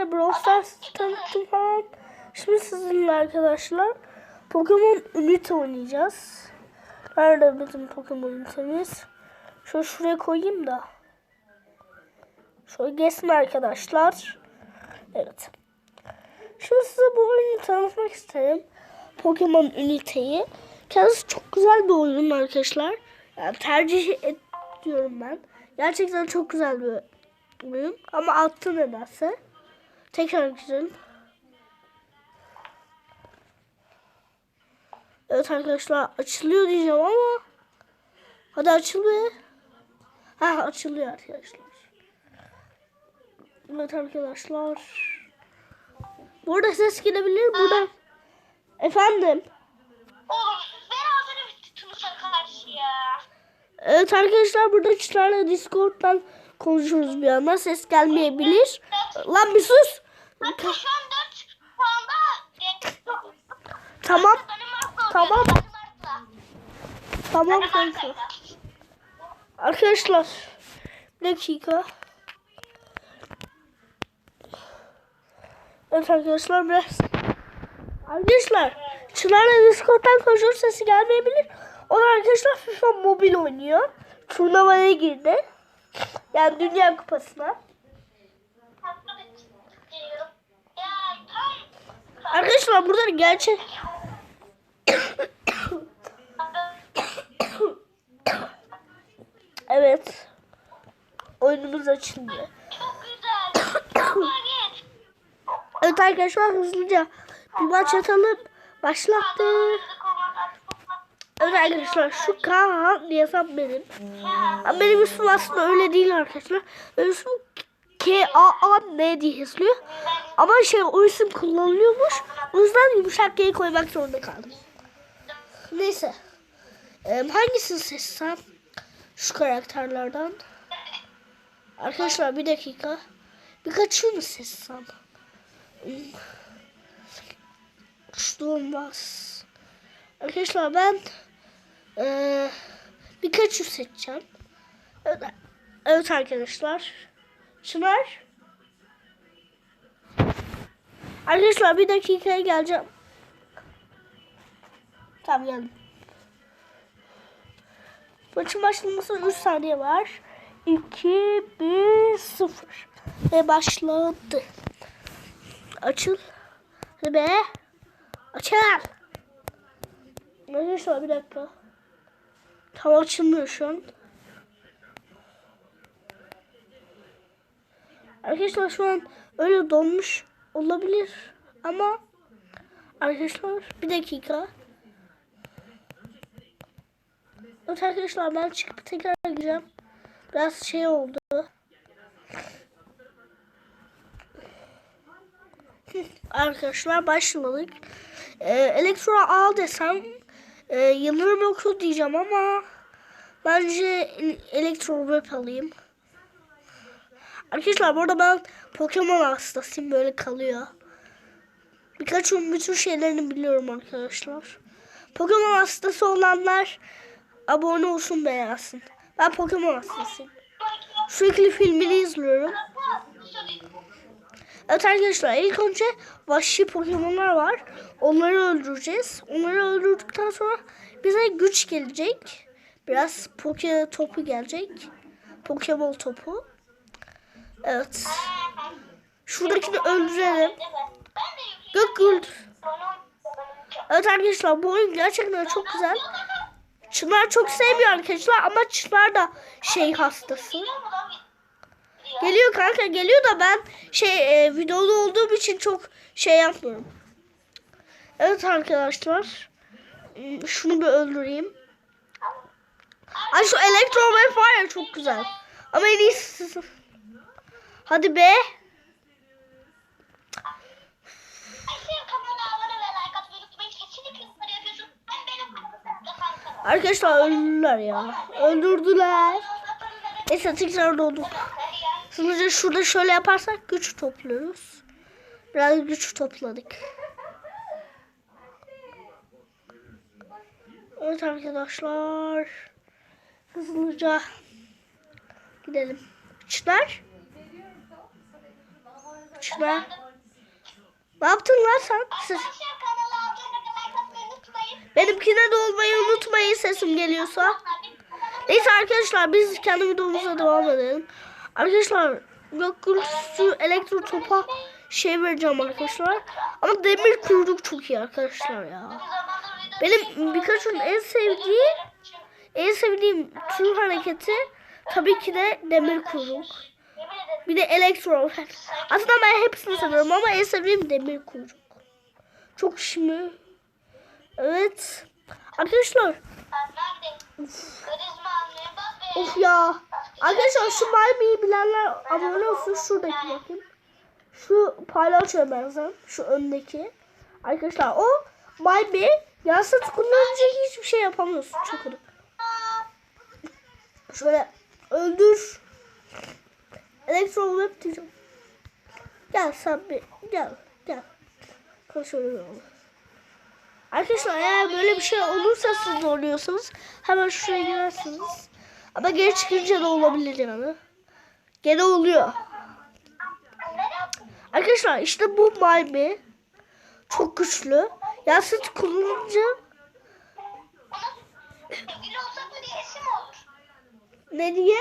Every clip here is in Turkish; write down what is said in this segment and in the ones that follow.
sizinle Brawl Stars tanıttım falan. Şimdi sizinle arkadaşlar Pokemon Unite oynayacağız. Nerede bizim Pokemon Unite'miz? Şöyle şuraya koyayım da. Şöyle geçsin arkadaşlar. Evet. Şimdi size bu oyunu tanıtmak isterim. Pokemon Unite'yi. Kendisi çok güzel bir oyun arkadaşlar. Yani tercih ediyorum ben. Gerçekten çok güzel bir oyun. Ama attı nedense. Tekrar güzel. Evet arkadaşlar açılıyor diyeceğim ama hadi açılıyor. Ha açılıyor arkadaşlar. Evet arkadaşlar. Burada ses gelebilir. Burada. Efendim. Oğlum beraber bitti Tunus'a karşı ya. Evet arkadaşlar burada çıtarla Discord'dan konuşuyoruz bir anda. Ses gelmeyebilir. Lan bir sus. Hatta şu an 4 puanda. Tamam. Tamam. Tamam kanka. Arkadaşlar. Bir dakika. Evet arkadaşlar biraz. Arkadaşlar. Çınar'la Discord'dan konuşuyor sesi gelmeyebilir. O da arkadaşlar FIFA mobil oynuyor. Turnuvaya girdi. Yani Dünya Kupası'na. Ya tam Arkadaşlar burada gerçek Evet. Oyunumuz açıldı. çok güzel. Evet arkadaşlar hızlıca bir maç atalım. Başlattı. Evet arkadaşlar şu Kaan diyesem benim. Benim ismim aslında öyle değil arkadaşlar. Benim K-A-A-N diye yazılıyor. Ama şey o isim kullanılıyormuş. O yüzden yumuşak G koymak zorunda kaldım. Neyse. Ee, hangisini seçsem? Şu karakterlerden. Arkadaşlar bir dakika. Birkaçını seçsem. Şu olmaz. Arkadaşlar ben eee birkaçı seçeceğim. Evet, evet arkadaşlar. Çınar. Arkadaşlar bir dakikaya geleceğim. Tamam geldim. Maçın başlamasına 3 saniye var. 2, 1, 0. Ve başladı. Açıl. Hadi be. Açıl. Arkadaşlar bir dakika. Tam açılmıyor şu an. Arkadaşlar şu an öyle donmuş olabilir ama arkadaşlar bir dakika. Evet arkadaşlar ben çıkıp tekrar gireceğim. Biraz şey oldu. Arkadaşlar başladık. Ee, elektro al desem e, Yıldırım oku diyeceğim ama bence elektro rap alayım. Arkadaşlar burada ben Pokemon hastasıyım böyle kalıyor. Birkaç bütün şeylerini biliyorum arkadaşlar. Pokemon hastası olanlar abone olsun beğensin. Ben Pokemon hastasıyım. Sürekli filmini izliyorum. Evet arkadaşlar ilk önce vahşi Pokemon'lar var. Onları öldüreceğiz. Onları öldürdükten sonra bize güç gelecek. Biraz Poke topu gelecek. Pokemon topu. Evet. Şuradakini öldürelim. Gök gül. Evet arkadaşlar bu oyun gerçekten çok güzel. Çınar çok sevmiyor arkadaşlar ama Çınar da şey hastası. Geliyor kanka geliyor da ben şey e, videoda olduğum için çok şey yapmıyorum. Evet arkadaşlar. Hmm, Şunu bir öldüreyim. Ay şu var ya çok güzel. Ama en iyisi. Hadi be. Arkadaşlar öldürdüler ya. Öldürdüler. Neyse tekrar doğduk. Hızlıca şurada şöyle yaparsak güç topluyoruz. Biraz güç topladık. Evet arkadaşlar. Hızlıca gidelim. Çınar. İçine. Ne yaptın lan sen? Unutmayın. Benimkine de olmayı unutmayın sesim geliyorsa. Neyse arkadaşlar biz kendi videomuza devam edelim. Arkadaşlar gök gürültüsü elektro topa şey vereceğim arkadaşlar. Ama demir kuyruk çok iyi arkadaşlar ya. Benim Pikachu'nun en sevdiği en sevdiğim tüm hareketi tabii ki de demir kuyruk. Bir de elektro. Aslında ben hepsini seviyorum ama en sevdiğim demir kuyruk. Çok şimi. Evet. Arkadaşlar Of ya. Arkadaşlar şu Barbie'yi bilenler abone olsun. Şuradaki bakın. Şu palyaçoya benzer. Şu öndeki. Arkadaşlar o Barbie yastık kullanınca hiçbir şey yapamıyorsun. Çok iyi. Şöyle öldür. Elektro web diyeceğim. Gel sen bir gel gel. Konuşalım. Arkadaşlar eğer böyle bir şey olursa siz oluyorsanız hemen şuraya girersiniz. Ama geri çıkınca da olabilir yani. Gene oluyor. Arkadaşlar işte bu Maybe çok güçlü. Yasit kullanınca ne diye?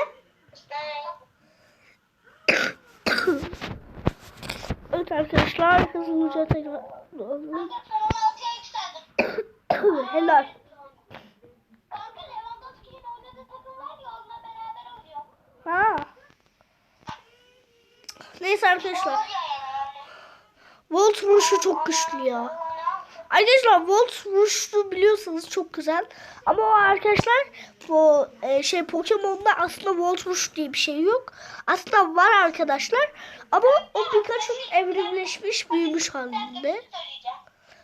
Evet arkadaşlar hızlıca tekrar Helal. Ha. Neyse arkadaşlar. Volt vuruşu çok güçlü ya. Arkadaşlar Volt vuruşu biliyorsanız çok güzel. Ama o arkadaşlar bu e, şey Pokemon'da aslında Volt vuruşu diye bir şey yok. Aslında var arkadaşlar. Ama o Pikachu'nun evrimleşmiş büyümüş halinde.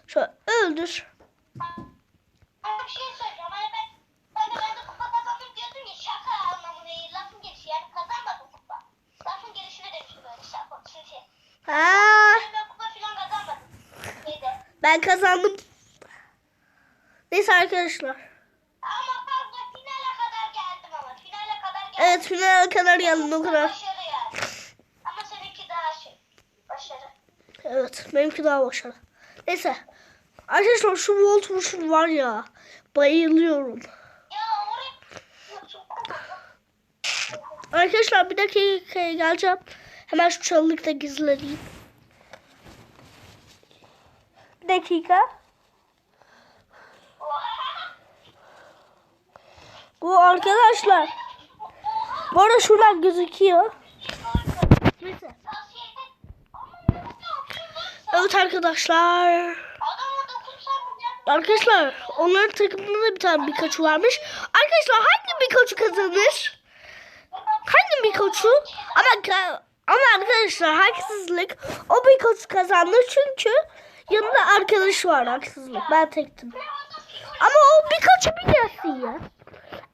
Şöyle öldür. Ha, ben kupa falan kazanmadım. Şeyde. Ben kazandım. Neyse arkadaşlar. Ama fazla finale kadar geldim ama. Finale kadar geldim. Evet finale kadar geldim o kadar. Başarı yani. Ama seninki daha şey. Başarı. Evet benimki daha başarılı. Neyse. Arkadaşlar şu volt vuruşun var ya. Bayılıyorum. Arkadaşlar bir dakikaya geleceğim. Hemen şu çalılıkta gizleneyim. Dakika. Bu arkadaşlar. Bu arada şuradan gözüküyor. Evet arkadaşlar. Arkadaşlar onların takımında da bir tane Pikachu varmış. Arkadaşlar hangi Pikachu kazanır? Hangi Pikachu? Ama ama arkadaşlar haksızlık. O Pikachu kazandı çünkü yanında arkadaşı var haksızlık. Ben tektim. Ama o Pikachu bir gelsin ya.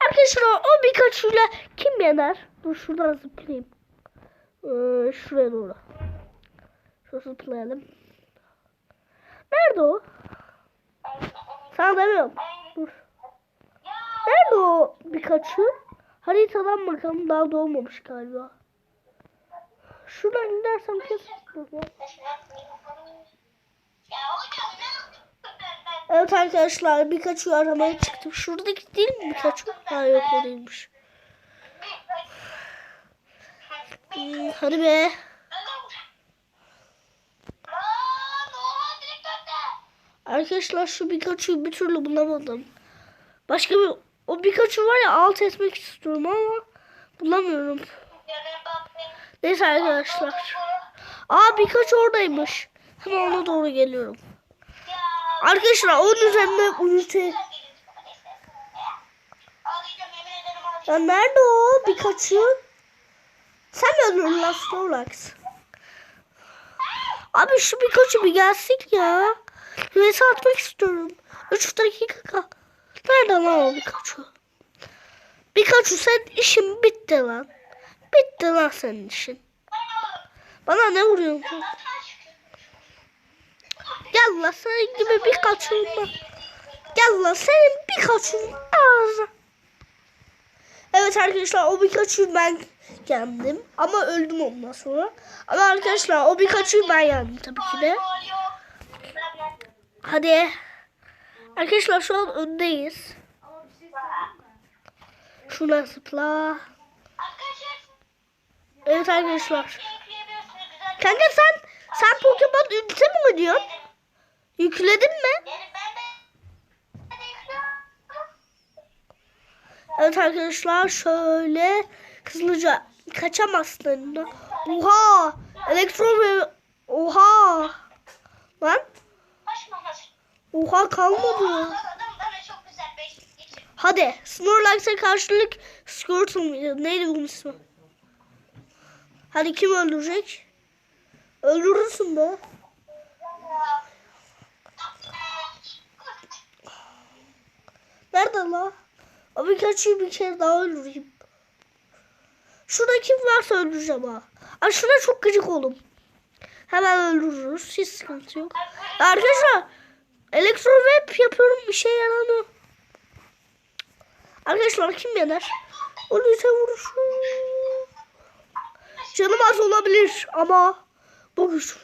Arkadaşlar o ile kim yener? Dur şuradan zıplayayım. Ee, şuraya doğru. Şuraya zıplayalım. Nerede o? Sana demiyorum. Dur. Nerede o Pikachu? Haritadan bakalım daha doğmamış galiba. Şuradan gidersem kesin. Ya hocam ne yaptın ben? Evet arkadaşlar Pikachu'yu aramaya çıktım. Şuradaki değil mi Pikachu? Ha yok o hadi be. Arkadaşlar şu Pikachu'yu bir türlü bulamadım. Başka bir o Pikachu var ya alt etmek istiyorum ama bulamıyorum. Neyse arkadaşlar. Aa Pikachu oradaymış. Hemen ona doğru geliyorum. Arkadaşlar onun üzerinde ulti. Ya nerede o Pikachu? Sen mi öldürdün lan Snorlax? Abi şu Pikachu bir gelsin ya. Neyse atmak istiyorum. 3 dakika. Nerede lan o Pikachu? Pikachu sen işin bitti lan. Bitti lan senin işin. Bana ne vuruyorsun? Gel lan senin gibi Pikachu'nun Gel lan senin Pikachu'nun ağzı. Evet arkadaşlar o Pikachu'yu ben yendim. Ama öldüm ondan sonra. Ama arkadaşlar o Pikachu'yu ben yendim tabii ki de. Hadi. Arkadaşlar şu an öndeyiz. Şuna zıpla. Evet arkadaşlar. Kanka sen sen Pokemon ünite mi oynuyorsun? Yükledin mi? Evet arkadaşlar şöyle hızlıca kaçamazsın. Oha! Elektro ve oha! Lan oha kalmadı. Hadi Snorlax'a karşılık Squirtle mıydı? Neydi bunun ismi? Hadi kim öldürecek? Öldürürsün be. Nerede la? O Pikachu'yu bir kere daha öldüreyim. Şurada kim varsa öldüreceğim ha. Ay şuna çok gıcık oğlum. Hemen öldürürüz. Hiç sıkıntı yok. Arkadaşlar elektro web yapıyorum bir şey yaramıyor. Arkadaşlar kim yener? O lüte vuruşu. Canım az olabilir ama bu güç.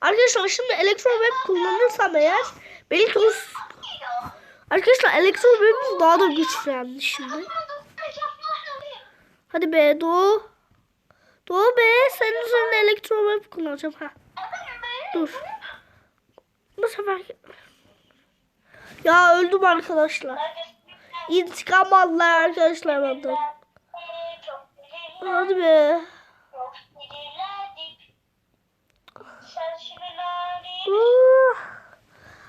Arkadaşlar şimdi elektro web kullanırsam eğer belki o... Arkadaşlar elektro web daha da güçlendi şimdi. Hadi be Doğu. Doğu be senin üzerine elektro web kullanacağım ha. Dur. Bu sefer... Ya öldüm arkadaşlar. İntikam aldılar arkadaşlar benden. Hadi be.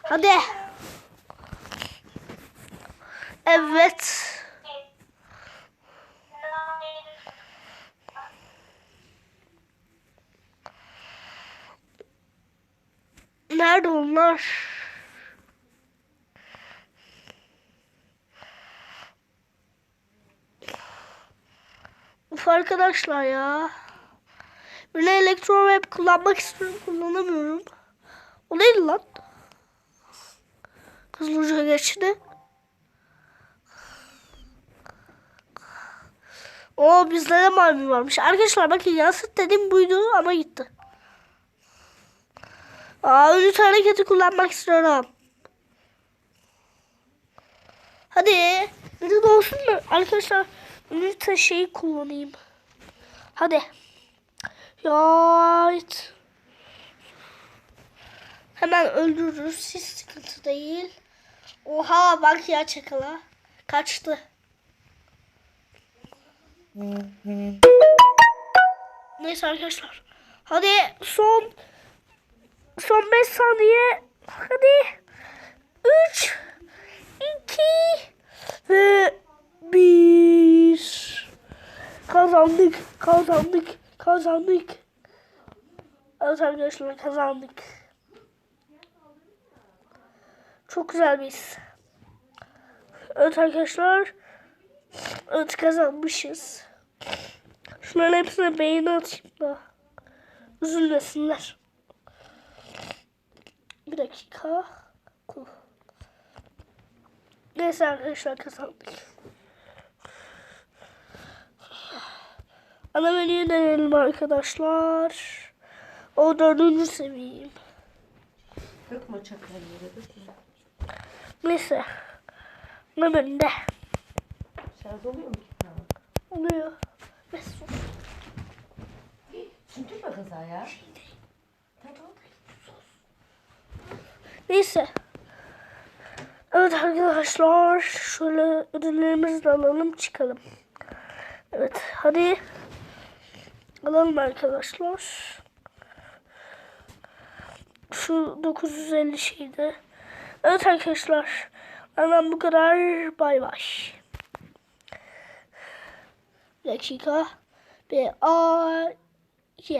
Hadi. Evet. Nerede onlar? Uf arkadaşlar ya. Bir de elektro web kullanmak istiyorum kullanamıyorum. O neydi lan? Hızlıca geçti. O bizde de mavi varmış. Arkadaşlar bakın yansıt dedim buydu ama gitti. Aa ünite hareketi kullanmak istiyorum. Hadi. De olsun da arkadaşlar ünite şeyi kullanayım. Hadi. Ya it. Hemen öldürürüz. Hiç sıkıntı değil. Oha bak ya çakala. Kaçtı. Neyse arkadaşlar. Hadi son son 5 saniye. Hadi. 3 2 ve 1 Kazandık. Kazandık. Kazandık. Evet arkadaşlar kazandık. Çok güzel biz. Evet arkadaşlar. Evet kazanmışız. Şunların hepsine beğeni atayım da. Üzülmesinler. Bir dakika. Cool. Neyse arkadaşlar kazandık. Ana menüye dönelim arkadaşlar. O dördüncü seviyeyim. Dökme çakal yere dökme. Neyse. Ana menüde. Şarj oluyor mu ki? Oluyor. Mesut. Sündürme kıza ya. Tamam. Neyse. Evet arkadaşlar. Şöyle ödüllerimizi de alalım çıkalım. Evet hadi. Alalım arkadaşlar. Şu 950 şeydi. Evet arkadaşlar. Benden bu kadar. Bay bay. Bir dakika. Bir A